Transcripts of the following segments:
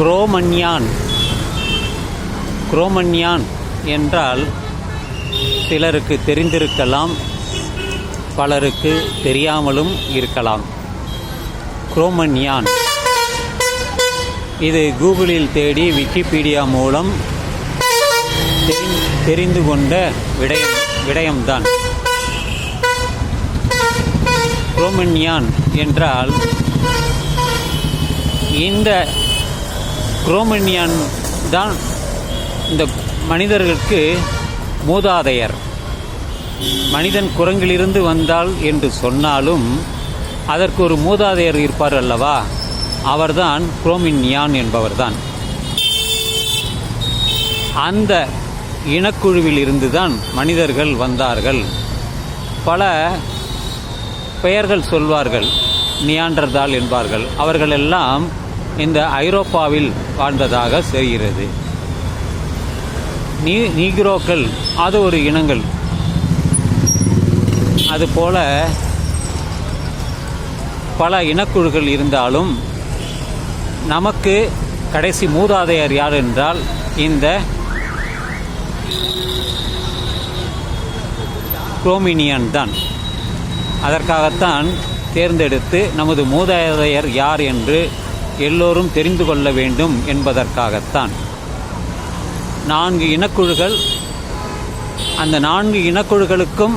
குரோமன்யான். குரோமன்யான் என்றால் சிலருக்கு தெரிந்திருக்கலாம் பலருக்கு தெரியாமலும் இருக்கலாம். குரோமன்யான். இது கூகுளில் தேடி விக்கிபீடியா மூலம் தெரிந்- தெரிந்து கொண்ட விடயம் விடயம்தான். குரோமன்யான் என்றால் இந்த குரோமனியான் தான் இந்த மனிதர்களுக்கு மூதாதையர். மனிதன் குரங்கிலிருந்து வந்தால் என்று சொன்னாலும் அதற்கு ஒரு மூதாதையர் இருப்பார் அல்லவா? அவர்தான் குரோமின்யான் என்பவர்தான். அந்த இனக்குழுவில் இருந்துதான் மனிதர்கள் வந்தார்கள். பல பெயர்கள் சொல்வார்கள். நியாண்டர்தால் என்பார்கள். அவர்களெல்லாம் இந்த ஐரோப்பாவில் வாழ்ந்ததாக தெரிகிறது. நீ நீக்ரோக்கள் அது ஒரு இனங்கள். அதுபோல பல இனக்குழுக்கள் இருந்தாலும் நமக்கு கடைசி மூதாதையர் யார் என்றால் இந்த குரோமினியன் தான். அதற்காகத்தான் தேர்ந்தெடுத்து நமது மூதாதையர் யார் என்று எல்லோரும் தெரிந்து கொள்ள வேண்டும் என்பதற்காகத்தான். நான்கு இனக்குழுகள் அந்த நான்கு இனக்குழுக்களுக்கும்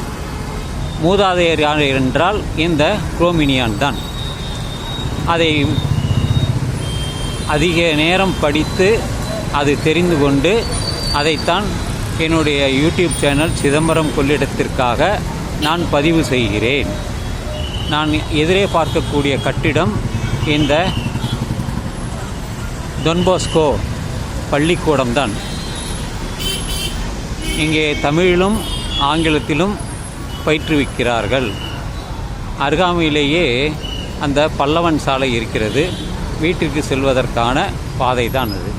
மூதாதையர் யார் என்றால் இந்த குரோமினியான் தான். அதை அதிக நேரம் படித்து அது தெரிந்து கொண்டு அதைத்தான் என்னுடைய யூடியூப் சேனல் சிதம்பரம் கொள்ளிடத்திற்காக நான் பதிவு செய்கிறேன். நான் எதிரே பார்க்கக்கூடிய கட்டிடம் இந்த தொன்போஸ்கோ பள்ளிக்கூடம்தான் இங்கே தமிழிலும் ஆங்கிலத்திலும் பயிற்றுவிக்கிறார்கள். அருகாமையிலேயே அந்த பல்லவன் சாலை இருக்கிறது. வீட்டிற்கு செல்வதற்கான பாதை தான் அது.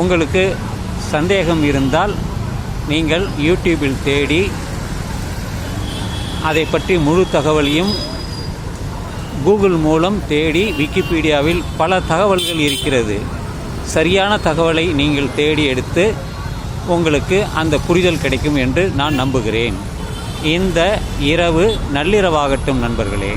உங்களுக்கு சந்தேகம் இருந்தால் நீங்கள் யூடியூபில் தேடி அதை பற்றி முழு தகவலையும் கூகுள் மூலம் தேடி விக்கிபீடியாவில் பல தகவல்கள் இருக்கிறது. சரியான தகவலை நீங்கள் தேடி எடுத்து உங்களுக்கு அந்த புரிதல் கிடைக்கும் என்று நான் நம்புகிறேன். இந்த இரவு நள்ளிரவாகட்டும் நண்பர்களே.